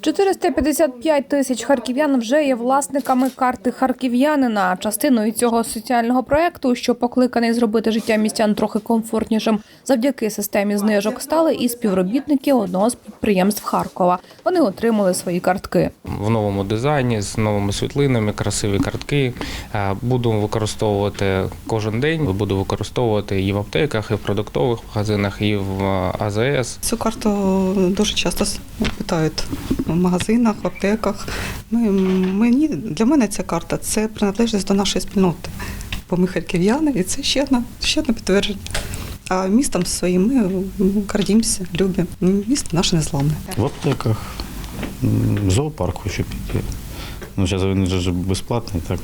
455 тисяч харків'ян вже є власниками карти харків'янина. Частиною цього соціального проекту, що покликаний зробити життя містян трохи комфортнішим, завдяки системі знижок стали і співробітники одного з підприємств Харкова. Вони отримали свої картки. в новому дизайні з новими світлинами, красиві картки. Е, Буду використовувати кожен день. Буду використовувати її в аптеках, і в продуктових магазинах, і в е, АЗС. Цю карту дуже часто питають в магазинах, в аптеках. Ми, мені, для мене ця карта це приналежність до нашої спільноти. Бо ми харків'яни, і це ще одне, ще одне підтвердження. А містом своїм ми м, гордимося, любимо. Місто наше незламне. В аптеках, в зоопарк хочу піти. Ну, зараз він вже безплатний, так.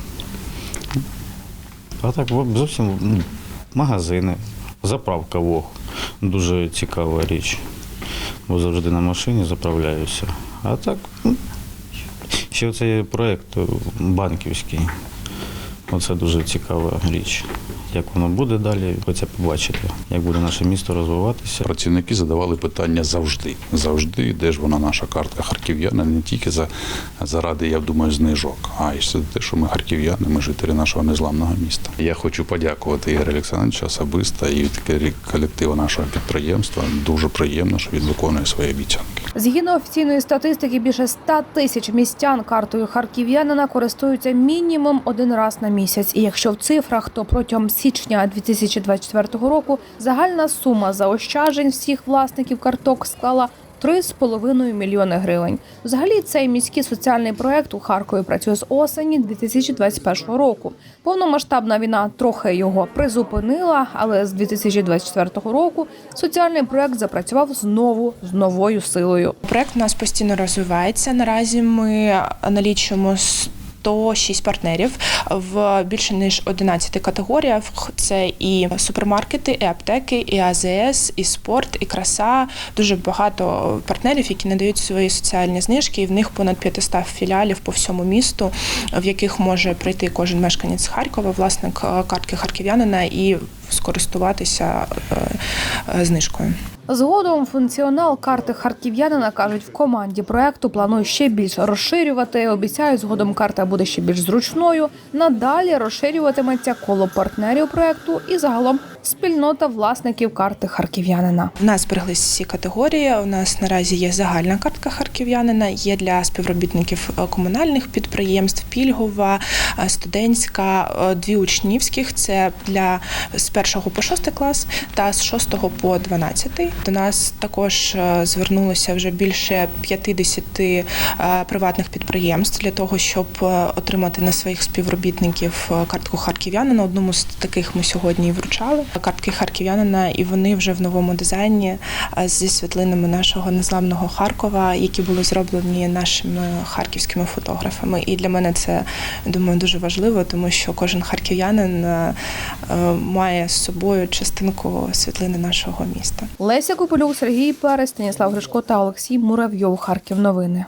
А так зовсім ну, магазини, заправка ВОГ. Дуже цікава річ. Бо завжди на машині заправляюся. А так, ну, ще цей проєкт е, банківський. Оце дуже цікава річ. Як воно буде далі, хочеться побачити, як буде наше місто розвиватися. Працівники задавали питання завжди. Завжди, де ж вона наша картка харків'яна, не тільки за, заради, я думаю, знижок, а й за те, що ми харків'яни, ми жителі нашого незламного міста. Я хочу подякувати Ігоря Олександровича особисто і від колективу нашого підприємства. Дуже приємно, що він виконує свої обіцянки. Згідно офіційної статистики, більше 100 тисяч містян картою харків'янина користуються мінімум один раз на місяць. І якщо в цифрах, то протягом січня 2024 року загальна сума заощаджень всіх власників карток склала 3,5 мільйони гривень. Взагалі, цей міський соціальний проект у Харкові працює з осені 2021 року. Повномасштабна війна трохи його призупинила, але з 2024 року соціальний проект запрацював знову з новою силою. Проект у нас постійно розвивається. Наразі ми налічуємо 106 партнерів в більше ніж 11 категоріях. Це і супермаркети, і аптеки, і АЗС, і спорт, і краса. Дуже багато партнерів, які надають свої соціальні знижки, і в них понад 500 філіалів по всьому місту, в яких може прийти кожен мешканець Харкова, власник е, картки харків'янина, і скористуватися е, е, знижкою. Згодом функціонал карти харків'янина кажуть в команді проекту планують ще більше розширювати. Обіцяють, згодом карта буде ще більш зручною. Надалі розширюватиметься коло партнерів проекту і загалом спільнота власників карти харків'янина. У нас збереглись всі категорії. У нас наразі є загальна картка харків'янина, є для співробітників е, комунальних підприємств, пільгова, студентська, е, дві учнівських. Це для з 1 по 6 клас та з 6 по 12. До нас також е, звернулося вже більше 50 е, приватних підприємств для того, щоб е, отримати на своїх співробітників е, картку харків'янина. Одному з таких ми сьогодні і вручали картки харків'янина, і вони вже в новому дизайні е, зі світлинами нашого незламного Харкова, які були зроблені нашими харківськими фотографами. І для мене це думаю дуже важливо, тому що кожен харків'янин е, е, має з собою частинку світлини нашого міста. Леся Копилюк, Сергій Перес, Станіслав Гришко та Олексій Муравйов. Харків. Новини.